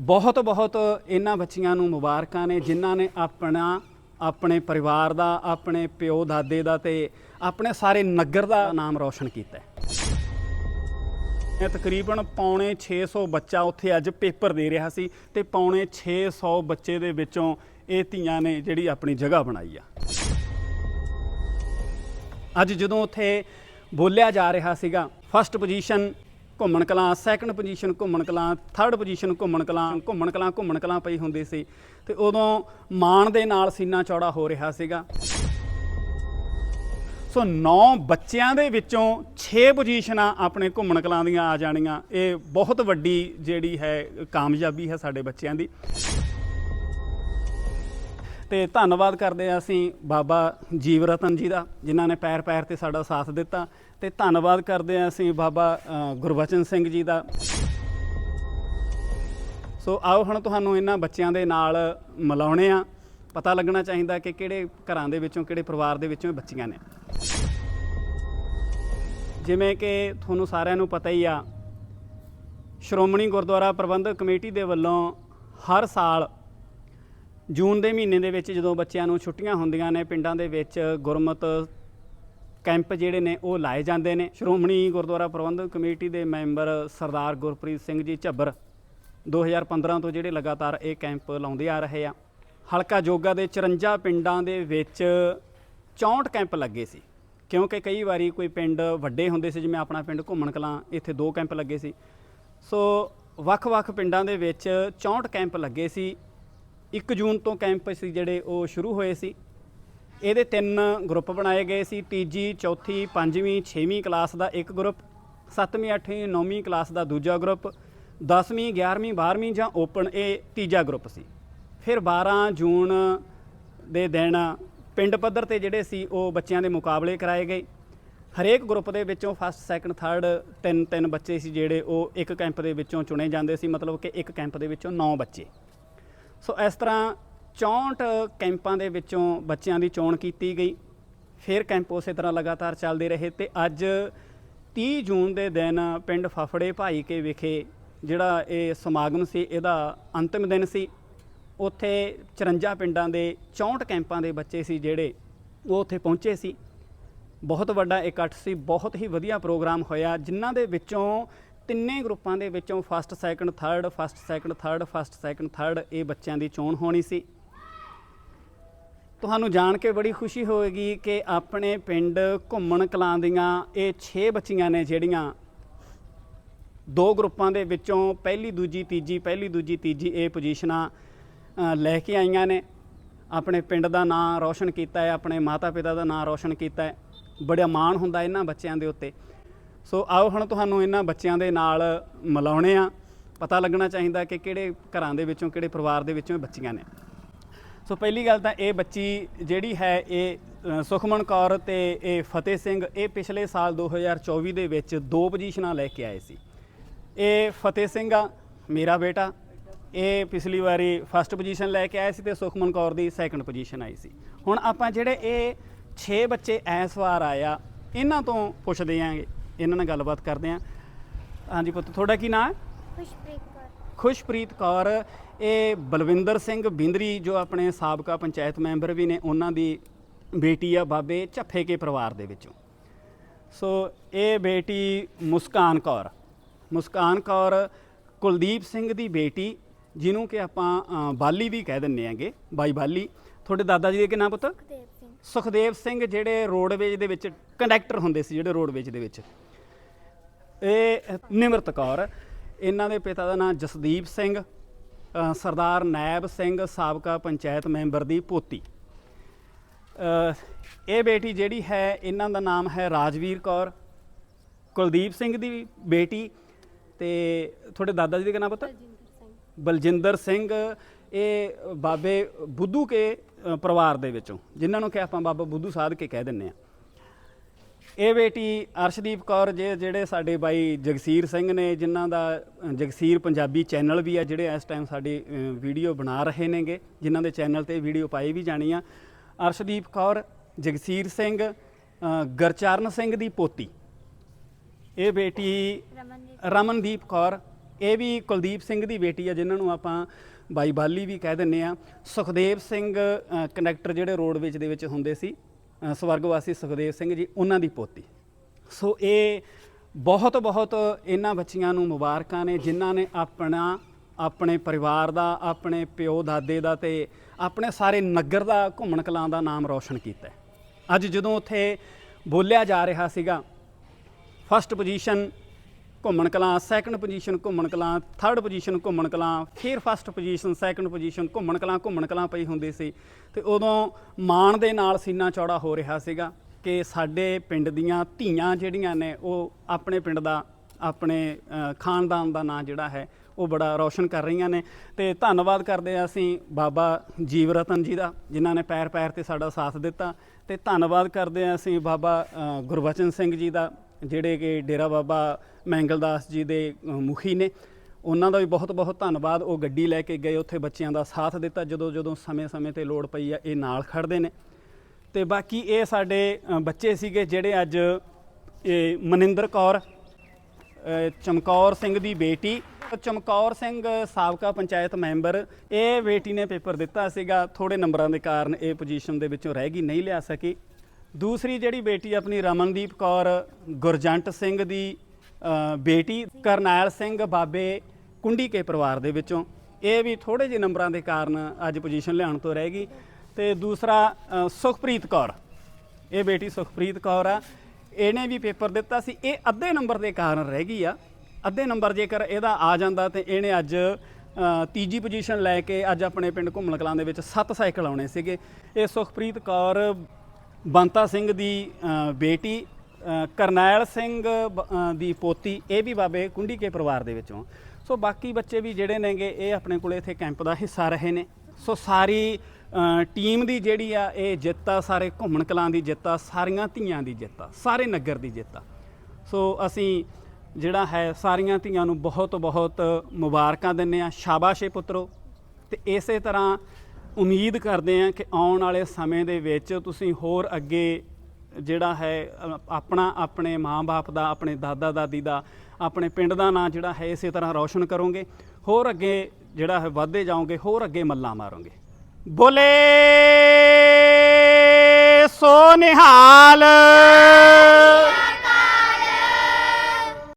ਬਹੁਤ ਬਹੁਤ ਇਹਨਾਂ ਬੱਚੀਆਂ ਨੂੰ ਮੁਬਾਰਕਾਂ ਨੇ, ਜਿਨ੍ਹਾਂ ਨੇ ਆਪਣਾ, ਆਪਣੇ ਪਰਿਵਾਰ ਦਾ, ਆਪਣੇ ਪਿਓ ਦਾਦੇ ਦਾ ਤੇ ਆਪਣੇ ਸਾਰੇ ਨਗਰ ਦਾ ਨਾਮ ਰੌਸ਼ਨ ਕੀਤਾ ਹੈ। ਇਹ ਤਕਰੀਬਨ ਪੌਣੇ 600 ਬੱਚਾ ਉੱਥੇ ਅੱਜ ਪੇਪਰ ਦੇ ਰਿਹਾ ਸੀ ਤੇ ਪੌਣੇ 600 ਬੱਚੇ ਦੇ ਵਿੱਚੋਂ ਇਹ ਧੀਆਂ ਨੇ ਜਿਹੜੀ ਆਪਣੀ ਜਗ੍ਹਾ ਬਣਾਈ ਆ। ਅੱਜ ਜਦੋਂ ਉੱਥੇ ਬੋਲਿਆ ਜਾ ਰਿਹਾ ਸੀਗਾ ਫਸਟ ਪੋਜੀਸ਼ਨ ਘੁੰਮਣ ਕਲਾਂ ਸੈਕੰਡ ਪੋਜੀਸ਼ਨ ਘੁੰਮਣ ਕਲਾਂ ਥਰਡ ਪੋਜੀਸ਼ਨ ਘੁੰਮਣ ਕਲਾਂ ਘੁੰਮਣ ਕਲਾਂ ਘੁੰਮਣ ਕਲਾਂ ਪਈ ਹੁੰਦੀ ਸੀ। ਤੇ ਉਦੋਂ ਮਾਣ ਦੇ ਨਾਲ ਸੀਨਾ ਚੌੜਾ ਹੋ ਰਿਹਾ ਸੀਗਾ। ਸੋ 9 ਬੱਚਿਆਂ ਦੇ ਵਿੱਚੋਂ 6 ਪੋਜੀਸ਼ਨਾਂ ਆਪਣੇ ਘੁੰਮਣ ਕਲਾਂ ਦੀਆਂ ਆ ਜਾਣੀਆਂ। ਇਹ ਬਹੁਤ ਵੱਡੀ ਜਿਹੜੀ ਹੈ ਕਾਮਯਾਬੀ ਹੈ ਸਾਡੇ ਬੱਚਿਆਂ ਦੀ। ਤੇ ਧੰਨਵਾਦ ਕਰਦੇ ਹਾਂ ਅਸੀਂ ਬਾਬਾ ਜੀਵ ਰਤਨ ਜੀ ਦਾ ਜਿਨ੍ਹਾਂ ਨੇ ਪੈਰ ਪੈਰ ਤੇ ਸਾਡਾ ਸਾਥ ਦਿੱਤਾ। ਤੇ ਧੰਨਵਾਦ ਕਰਦੇ ਹਾਂ ਅਸੀਂ ਬਾਬਾ ਅ, ਗੁਰਬਚਨ ਸਿੰਘ ਜੀ ਦਾ। ਸੋ ਆਓ ਹੁਣ ਤੁਹਾਨੂੰ ਇਹਨਾਂ ਬੱਚਿਆਂ ਦੇ ਨਾਲ ਮਿਲਾਉਣੇ ਆ ਪਤਾ ਲੱਗਣਾ ਚਾਹੀਦਾ ਕਿ ਕਿਹੜੇ ਘਰਾਂ ਦੇ ਵਿੱਚੋਂ ਕਿਹੜੇ ਪਰਿਵਾਰ ਦੇ ਵਿੱਚੋਂ ਬੱਚੀਆਂ ਨੇ। ਜਿਵੇਂ ਕਿ ਤੁਹਾਨੂੰ ਸਾਰਿਆਂ ਨੂੰ ਪਤਾ ਹੀ ਆ ਸ਼੍ਰੋਮਣੀ ਗੁਰਦੁਆਰਾ ਪ੍ਰਬੰਧਕ ਕਮੇਟੀ ਦੇ ਵੱਲੋਂ ਹਰ ਸਾਲ ਜੂਨ ਦੇ ਮਹੀਨੇ ਦੇ ਵਿੱਚ ਜਦੋਂ ਬੱਚਿਆਂ ਨੂੰ ਛੁੱਟੀਆਂ ਹੁੰਦੀਆਂ ਨੇ, ਪਿੰਡਾਂ ਦੇ ਵਿੱਚ ਗੁਰਮਤ ਕੈਂਪ ਜਿਹੜੇ ਨੇ, ਉਹ ਲਾਏ ਜਾਂਦੇ ਨੇ। ਸ਼੍ਰੋਮਣੀ ਗੁਰਦੁਆਰਾ ਪ੍ਰਬੰਧਕ ਕਮੇਟੀ ਦੇ ਮੈਂਬਰ ਸਰਦਾਰ ਗੁਰਪ੍ਰੀਤ ਸਿੰਘ ਜੀ ਝੱਬਰ 2015 ਤੋਂ ਜਿਹੜੇ ਲਗਾਤਾਰ ਇਹ ਕੈਂਪ ਲਾਉਂਦੇ ਆ ਰਹੇ ਆ। ਹਲਕਾ ਜੋਗਾ ਦੇ 54 ਪਿੰਡਾਂ ਦੇ ਵਿੱਚ 64 ਕੈਂਪ ਲੱਗੇ ਸੀ। ਕਿਉਂਕਿ ਕਈ ਵਾਰੀ ਕੋਈ ਪਿੰਡ ਵੱਡੇ ਹੁੰਦੇ ਸੀ, ਜਿਵੇਂ ਆਪਣਾ ਪਿੰਡ ਘੁੰਮਣ ਕਲਾਂ, ਇੱਥੇ ਦੋ ਕੈਂਪ ਲੱਗੇ ਸੀ। ਸੋ ਵੱਖ-ਵੱਖ ਪਿੰਡਾਂ ਦੇ ਵਿੱਚ 64 ਕੈਂਪ ਲੱਗੇ ਸੀ। 1 ਜੂਨ ਤੋਂ ਕੈਂਪ ਸੀ ਜਿਹੜੇ ਉਹ ਸ਼ੁਰੂ ਹੋਏ ਸੀ। ਇਹਦੇ ਤਿੰਨ ਗਰੁੱਪ ਬਣਾਏ ਗਏ ਸੀ। ਤੀਜੀ, ਚੌਥੀ, ਪੰਜਵੀਂ, ਛੇਵੀਂ ਕਲਾਸ ਦਾ ਇੱਕ ਗਰੁੱਪ, ਸੱਤਵੀਂ, ਅੱਠਵੀਂ, ਨੌਵੀਂ ਕਲਾਸ ਦਾ ਦੂਜਾ ਗਰੁੱਪ 10ਵੀਂ 11ਵੀਂ 12ਵੀਂ ਜਾਂ ਓਪਨ ਇਹ ਤੀਜਾ ਗਰੁੱਪ ਸੀ। ਫਿਰ 12 ਜੂਨ ਦੇ ਦਿਨ ਪਿੰਡ ਪੱਧਰ ਤੇ ਜਿਹੜੇ ਸੀ ਉਹ ਬੱਚਿਆਂ ਦੇ ਮੁਕਾਬਲੇ ਕਰਾਏ ਗਏ। ਹਰੇਕ ਗਰੁੱਪ ਦੇ ਵਿੱਚੋਂ ਫਸਟ ਸੈਕੰਡ ਥਰਡ ਤਿੰਨ ਤਿੰਨ ਬੱਚੇ ਸੀ ਜਿਹੜੇ ਉਹ ਇੱਕ ਕੈਂਪ ਦੇ ਵਿੱਚੋਂ ਚੁਣੇ ਜਾਂਦੇ ਸੀ। ਮਤਲਬ ਕਿ ਇੱਕ ਕੈਂਪ ਦੇ ਵਿੱਚੋਂ 9 ਬੱਚੇ। ਸੋ ਇਸ ਤਰ੍ਹਾਂ 64 ਕੈਂਪਾਂ ਦੇ ਵਿੱਚੋਂ ਬੱਚਿਆਂ ਦੀ ਚੋਣ ਕੀਤੀ ਗਈ। ਫਿਰ ਕੈਂਪ ਉਸੇ ਤਰ੍ਹਾਂ ਲਗਾਤਾਰ ਚੱਲਦੇ ਰਹੇ ਤੇ ਅੱਜ 30 ਜੂਨ ਦੇ ਦਿਨ ਪਿੰਡ ਫਫੜੇ ਭਾਈ ਕੇ ਵਿਖੇ ਜਿਹੜਾ ਇਹ ਸਮਾਗਮ ਸੀ, ਇਹਦਾ ਅੰਤਿਮ ਦਿਨ ਸੀ। ਉੱਥੇ 54 ਪਿੰਡਾਂ ਦੇ 64 ਕੈਂਪਾਂ ਦੇ ਬੱਚੇ ਸੀ ਜਿਹੜੇ, ਉਹ ਉੱਥੇ ਪਹੁੰਚੇ ਸੀ। ਬਹੁਤ ਵੱਡਾ ਇਕੱਠ ਸੀ, ਬਹੁਤ ਹੀ ਵਧੀਆ ਪ੍ਰੋਗਰਾਮ ਹੋਇਆ, ਜਿਨ੍ਹਾਂ ਦੇ ਵਿੱਚੋਂ ਤਿੰਨੇ ਗਰੁੱਪਾਂ ਦੇ ਵਿੱਚੋਂ first second third first second third first second third ਇਹ ਬੱਚਿਆਂ ਦੀ ਚੋਣ ਹੋਣੀ ਸੀ। ਤੁਹਾਨੂੰ ਜਾਣ ਕੇ ਬੜੀ ਖੁਸ਼ੀ ਹੋਏਗੀ ਕਿ ਆਪਣੇ ਪਿੰਡ ਘੁੰਮਣ ਕਲਾਂ ਦੀਆਂ ਇਹ 6 ਬੱਚੀਆਂ ਨੇ ਜਿਹੜੀਆਂ ਦੋ ਗਰੁੱਪਾਂ ਦੇ ਵਿੱਚੋਂ ਪਹਿਲੀ, ਦੂਜੀ, ਤੀਜੀ, ਪਹਿਲੀ, ਦੂਜੀ, ਤੀਜੀ ਇਹ ਪੋਜੀਸ਼ਨਾਂ ਲੈ ਕੇ ਆਈਆਂ ਨੇ। ਆਪਣੇ ਪਿੰਡ ਦਾ ਨਾਂ ਰੌਸ਼ਨ ਕੀਤਾ ਹੈ, ਆਪਣੇ ਮਾਤਾ ਪਿਤਾ ਦਾ ਨਾਂ ਰੌਸ਼ਨ ਕੀਤਾ ਹੈ। ਬੜਾ ਮਾਣ ਹੁੰਦਾ ਇਹਨਾਂ ਬੱਚਿਆਂ ਦੇ ਉੱਤੇ। ਸੋ ਆਓ ਹੁਣ ਤੁਹਾਨੂੰ ਇਹਨਾਂ ਬੱਚਿਆਂ ਦੇ ਨਾਲ ਮਿਲਾਉਣੇ ਆ। ਪਤਾ ਲੱਗਣਾ ਚਾਹੀਦਾ ਕਿ ਕਿਹੜੇ ਘਰਾਂ ਦੇ ਵਿੱਚੋਂ, ਕਿਹੜੇ ਪਰਿਵਾਰ ਦੇ ਵਿੱਚੋਂ ਇਹ ਬੱਚੀਆਂ ਨੇ। ਸੋ ਪਹਿਲੀ ਗੱਲ ਤਾਂ ਇਹ ਬੱਚੀ ਜਿਹੜੀ ਹੈ ਇਹ ਸੁਖਮਨ ਕੌਰ ਤੇ ਇਹ ਫਤਿਹ ਸਿੰਘ, ਇਹ ਪਿਛਲੇ ਸਾਲ 2024 ਦੇ ਵਿੱਚ ਦੋ ਪੋਜੀਸ਼ਨਾਂ ਲੈ ਕੇ ਆਏ ਸੀ। ਇਹ ਫਤਿਹ ਸਿੰਘ ਆ, ਮੇਰਾ ਬੇਟਾ। ਇਹ ਪਿਛਲੀ ਵਾਰੀ ਫਸਟ ਪੋਜੀਸ਼ਨ ਲੈ ਕੇ ਆਏ ਸੀ ਤੇ ਸੁਖਮਨ ਕੌਰ ਦੀ ਸੈਕੰਡ ਪੋਜੀਸ਼ਨ ਆਈ ਸੀ। ਹੁਣ ਆਪਾਂ ਜਿਹੜੇ ਇਹ 6 ਬੱਚੇ ਐਸ ਵਾਰ ਆਇਆ, ਇਹਨਾਂ ਤੋਂ ਪੁੱਛਦੇ ਆਂਗੇ। ਇਹਨਾਂ ਨਾਲ ਗੱਲਬਾਤ ਕਰਦੇ ਆਂ ਹਾਂਜੀ ਪੁੱਤ ਤੁਹਾਡਾ ਕੀ ਨਾਮ ਹੈ? ਖੁਸ਼ਪ੍ਰੀਤ ਕੌਰ। ਖੁਸ਼ਪ੍ਰੀਤ ਕੌਰ। ਇਹ ਬਲਵਿੰਦਰ ਸਿੰਘ ਬਿੰਦਰੀ ਜੋ ਆਪਣੇ ਸਾਬਕਾ ਪੰਚਾਇਤ ਮੈਂਬਰ ਵੀ ਨੇ ਉਹਨਾਂ ਦੀ ਬੇਟੀ ਆ ਬਾਬੇ ਝੱਫੇ ਕੇ ਪਰਿਵਾਰ ਦੇ ਵਿੱਚੋਂ। ਸੋ ਇਹ ਬੇਟੀ ਮੁਸਕਾਨ ਕੌਰ। ਮੁਸਕਾਨ ਕੌਰ ਕੁਲਦੀਪ ਸਿੰਘ ਦੀ ਬੇਟੀ ਜਿਹਨੂੰ ਕਿ ਆਪਾਂ ਅ, ਬਾਲੀ ਵੀ ਕਹਿ ਦਿੰਨੇ ਆਂਗੇ ਬਾਈ ਬਾਲੀ। ਤੁਹਾਡੇ ਦਾਦਾ ਜੀ ਦੇ ਕੀ ਨਾਮ ਪੁੱਤ? ਸੁਖਦੇਵ ਸਿੰਘ ਜਿਹੜੇ ਰੋਡਵੇਜ ਦੇ ਵਿੱਚ ਕੰਡਕਟਰ ਹੁੰਦੇ ਸੀ ਜਿਹੜੇ ਰੋਡਵੇਜ ਦੇ ਵਿੱਚ। ਇਹ ਨਿਮਰਤ ਕੌਰ ਇਹਨਾਂ ਦੇ ਪਿਤਾ ਦਾ ਨਾਮ ਜਸਦੀਪ ਸਿੰਘ ਸਰਦਾਰ ਨੈਬ ਸਿੰਘ ਸਾਬਕਾ ਪੰਚਾਇਤ ਮੈਂਬਰ ਦੀ ਪੋਤੀ। ਇਹ ਬੇਟੀ ਜਿਹੜੀ ਹੈ ਇਹਨਾਂ ਦਾ ਨਾਮ ਹੈ ਰਾਜਵੀਰ ਕੌਰ। ਕੁਲਦੀਪ ਸਿੰਘ ਦੀ ਬੇਟੀ ਤੇ ਤੁਹਾਡੇ ਦਾਦਾ ਜੀ ਦਾ ਨਾਮ ਪਤਾ? ਬਲਜਿੰਦਰ ਸਿੰਘ ਇਹ ਬਾਬੇ ਬੁੱਧੂ ਕੇ ਪਰਿਵਾਰ ਦੇ ਵਿੱਚੋਂ ਜਿਨ੍ਹਾਂ ਨੂੰ ਕਿ ਆਪਾਂ ਬਾਬਾ ਬੁੱਧੂ ਸਾਧ ਕੇ ਕਹਿ ਦਿੰਨੇ ਆ ਇਹ ਬੇਟੀ ਅਰਸ਼ਦੀਪ ਕੌਰ ਜੇ ਜਿਹੜੇ ਸਾਡੇ ਬਾਈ ਜਗਸੀਰ ਸਿੰਘ ਨੇ ਜਿਨ੍ਹਾਂ ਦਾ ਜਗਸੀਰ ਪੰਜਾਬੀ ਚੈਨਲ ਵੀ ਆ ਜਿਹੜੇ ਇਸ ਟਾਈਮ ਸਾਡੀ ਵੀਡੀਓ ਬਣਾ ਰਹੇ ਨੇਗੇ ਜਿਨ੍ਹਾਂ ਦੇ ਚੈਨਲ ਤੇ ਵੀਡੀਓ ਪਾਈ ਵੀ ਜਾਣੀ ਆ। ਅਰਸ਼ਦੀਪ ਕੌਰ ਜਗਸੀਰ ਸਿੰਘ ਗਰਚਰਨ ਸਿੰਘ ਦੀ ਪੋਤੀ। ਇਹ ਬੇਟੀ ਰਮਨਦੀਪ ਕੌਰ ਇਹ ਵੀ ਕੁਲਦੀਪ ਸਿੰਘ ਦੀ ਬੇਟੀ ਆ ਜਿਨ੍ਹਾਂ ਨੂੰ ਆਪਾਂ ਬਾਈ ਬਾਲੀ ਵੀ ਕਹਿ ਦਿੰਨੇ ਆ। ਸੁਖਦੇਵ ਸਿੰਘ ਅ, ਜਿਹੜੇ ਰੋਡਵੇਜ ਦੇ ਵਿੱਚ ਹੁੰਦੇ ਸੀ ਅ, ਸਵਰਗਵਾਸੀ ਸੁਖਦੇਵ ਸਿੰਘ ਜੀ ਉਹਨਾਂ ਦੀ ਪੋਤੀ। ਸੋ ਇਹ ਬਹੁਤ ਬਹੁਤ ਇਹਨਾਂ ਬੱਚੀਆਂ ਨੂੰ ਮੁਬਾਰਕਾਂ ਨੇ ਜਿਨ੍ਹਾਂ ਨੇ ਆਪਣਾ ਆਪਣੇ ਪਰਿਵਾਰ ਦਾ ਆਪਣੇ ਪਿਓ ਦਾਦੇ ਦਾ ਤੇ ਆਪਣੇ ਸਾਰੇ ਨਗਰ ਦਾ ਘੁੰਮਣ ਕਲਾਂ ਦਾ ਨਾਮ ਰੌਸ਼ਨ ਕੀਤਾ ਅੱਜ ਜਦੋਂ ਉੱਥੇ ਬੋਲਿਆ ਜਾ ਰਿਹਾ ਸੀਗਾ ਫਸਟ ਪੋਜੀਸ਼ਨ ਘੁੰਮਣ ਕਲਾਂ ਸੈਕੰਡ ਪੋਜੀਸ਼ਨ ਘੁੰਮਣ ਕਲਾਂ ਥਰਡ ਪੋਜੀਸ਼ਨ ਘੁੰਮਣ ਕਲਾਂ ਫਿਰ ਫਸਟ ਪੋਜੀਸ਼ਨ ਸੈਕੰਡ ਪੋਜੀਸ਼ਨ ਘੁੰਮਣ ਕਲਾਂ ਘੁੰਮਣ ਕਲਾਂ ਪਈ ਹੁੰਦੀ ਸੀ। ਤੇ ਉਦੋਂ ਮਾਣ ਦੇ ਨਾਲ ਸੀਨਾ ਚੌੜਾ ਹੋ ਰਿਹਾ ਸੀਗਾ ਕਿ ਸਾਡੇ ਪਿੰਡ ਦੀਆਂ ਧੀਆਂ ਜਿਹੜੀਆਂ ਨੇ ਉਹ ਆਪਣੇ ਪਿੰਡ ਦਾ ਆਪਣੇ ਖਾਨਦਾਨ ਦਾ ਨਾਂ ਜਿਹੜਾ ਹੈ ਉਹ ਬੜਾ ਰੌਸ਼ਨ ਕਰ ਰਹੀਆਂ ਨੇ। ਤੇ ਧੰਨਵਾਦ ਕਰਦੇ ਹਾਂ ਅਸੀਂ ਬਾਬਾ ਜੀਵ ਰਤਨ ਜੀ ਦਾ ਜਿਨ੍ਹਾਂ ਨੇ ਪੈਰ ਪੈਰ ਤੇ ਸਾਡਾ ਸਾਥ ਦਿੱਤਾ। ਤੇ ਧੰਨਵਾਦ ਕਰਦੇ ਹਾਂ ਅਸੀਂ ਬਾਬਾ ਅ, ਗੁਰਬਚਨ ਸਿੰਘ ਜੀ ਦਾ ਜਿਹੜੇ ਕਿ ਡੇਰਾ ਬਾਬਾ ਮੈਂਗਲਦਾਸ ਜੀ ਦੇ ਮੁਖੀ ਨੇ। ਉਹਨਾਂ ਦਾ ਵੀ ਬਹੁਤ ਬਹੁਤ ਧੰਨਵਾਦ। ਉਹ ਗੱਡੀ ਲੈ ਕੇ ਗਏ। ਉੱਥੇ ਬੱਚਿਆਂ ਦਾ ਸਾਥ ਦਿੱਤਾ। ਜਦੋਂ ਜਦੋਂ ਸਮੇਂ-ਸਮੇਂ ਤੇ ਲੋੜ ਪਈ ਆ, ਇਹ ਨਾਲ ਖੜਦੇ ਨੇ। ਤੇ ਬਾਕੀ ਇਹ ਸਾਡੇ ਬੱਚੇ ਸੀਗੇ ਜਿਹੜੇ ਅੱਜ, ਇਹ ਮਨਿੰਦਰ ਕੌਰ ਚਮਕੌਰ ਸਿੰਘ ਦੀ ਬੇਟੀ। ਚਮਕੌਰ ਸਿੰਘ ਸਾਬਕਾ ਪੰਚਾਇਤ ਮੈਂਬਰ, ਇਹ ਬੇਟੀ ਨੇ ਪੇਪਰ ਦਿੱਤਾ ਸੀਗਾ। ਥੋੜੇ ਨੰਬਰਾਂ ਦੇ ਕਾਰਨ ਇਹ ਪੋਜੀਸ਼ਨ ਦੇ ਵਿੱਚੋਂ ਰਹਿ ਗਈ, ਨਹੀਂ ਲਿਆ ਸਕੀ। ਦੂਸਰੀ ਜਿਹੜੀ ਬੇਟੀ ਆਪਣੀ ਰਮਨਦੀਪ ਕੌਰ, ਗੁਰਜੰਟ ਸਿੰਘ ਦੀ ਬੇਟੀ ਕਰਨੈਲ ਸਿੰਘ ਬਾਬੇ ਕੁੰਡੀ ਕੇ ਪਰਿਵਾਰ ਦੇ ਵਿੱਚੋਂ। ਇਹ ਵੀ ਥੋੜੇ ਜਿਹੇ ਨੰਬਰਾਂ ਦੇ ਕਾਰਨ ਅੱਜ ਪੋਜੀਸ਼ਨ ਲਿਆਉਣ ਤੋਂ ਰਹਿ ਗਈ। ਤੇ ਦੂਸਰਾ ਸੁਖਪ੍ਰੀਤ ਕੌਰ। ਇਹ ਬੇਟੀ ਸੁਖਪ੍ਰੀਤ ਕੌਰ ਆ। ਇਹਨੇ ਵੀ ਪੇਪਰ ਦਿੱਤਾ ਸੀ। ਇਹ ਅੱਧੇ ਨੰਬਰ ਦੇ ਕਾਰਨ ਰਹਿ ਗਈ ਆ। ਅੱਧੇ ਨੰਬਰ ਜੇਕਰ ਇਹਦਾ ਆ ਜਾਂਦਾ ਤੇ ਇਹਨੇ ਅੱਜ ਤੀਜੀ ਪੋਜੀਸ਼ਨ ਲੈ ਕੇ ਅੱਜ ਆਪਣੇ ਪਿੰਡ ਘੁੰਮਣ ਕਲਾਂ ਦੇ ਵਿੱਚ ਸੱਤ ਸਾਈਕਲ ਆਉਣੇ ਸੀਗੇ। ਇਹ ਸੁਖਪ੍ਰੀਤ ਕੌਰ ਬੰਤਾ ਸਿੰਘ ਦੀ ਬੇਟੀ ਕਰਨੈਲ ਸਿੰਘ, ਬ- ਦੀ ਪੋਤੀ, ਇਹ ਵੀ ਬਾਬੇ ਕੁੰਡੀ ਕੇ ਪਰਿਵਾਰ ਦੇ ਵਿੱਚੋਂ। ਸੋ ਬਾਕੀ ਬੱਚੇ ਵੀ ਜਿਹੜੇ ਨੇਗੇ, ਇਹ ਆਪਣੇ ਕੋਲੇ ਇੱਥੇ ਕੈਂਪ ਦਾ ਹਿੱਸਾ ਰਹੇ ਨੇ। ਸੋ ਸਾਰੀ ਟੀਮ ਦੀ ਜਿਹੜੀ ਆ, ਇਹ ਜਿੱਤ ਆ, ਸਾਰੇ ਘੁੰਮਣ ਕਲਾਂ ਦੀ ਜਿੱਤ ਆ, ਸਾਰੀਆਂ ਧੀਆਂ ਦੀ ਜਿੱਤ ਆ, ਸਾਰੇ ਨਗਰ ਦੀ ਜਿੱਤ ਆ। ਸੋ ਅਸੀਂ ਜਿਹੜਾ ਹੈ, ਸਾਰੀਆਂ ਧੀਆਂ ਨੂੰ ਬਹੁਤ ਬਹੁਤ ਮੁਬਾਰਕਾਂ ਦਿੰਨੇ ਆ। ਸ਼ਾਬਾਸ਼ੇ ਪੁੱਤਰੋ। ਤੇ ਇਸੇ ਤਰ੍ਹਾਂ ਉਮੀਦ ਕਰਦੇ ਹਾਂ ਕਿ ਆਉਣ ਵਾਲੇ ਸਮੇਂ ਦੇ ਵਿੱਚ ਤੁਸੀਂ ਹੋਰ ਅੱਗੇ ਜਿਹੜਾ ਹੈ ਆਪਣਾ, ਆਪਣੇ ਮਾਂ-ਬਾਪ ਦਾ, ਆਪਣੇ ਦਾਦਾ ਦਾਦੀ ਦਾ, ਆਪਣੇ ਪਿੰਡ ਦਾ ਨਾਂ ਜਿਹੜਾ ਹੈ, ਇਸੇ ਤਰ੍ਹਾਂ ਰੌਸ਼ਨ ਕਰੋਗੇ। ਹੋਰ ਅੱਗੇ ਜਿਹੜਾ ਹੈ, ਵਧਦੇ ਜਾਓਗੇ, ਹੋਰ ਅੱਗੇ ਮੱਲਾਂ ਮਾਰੋਗੇ। ਬੋਲੇ ਸੋ ਨਿਹਾਲ!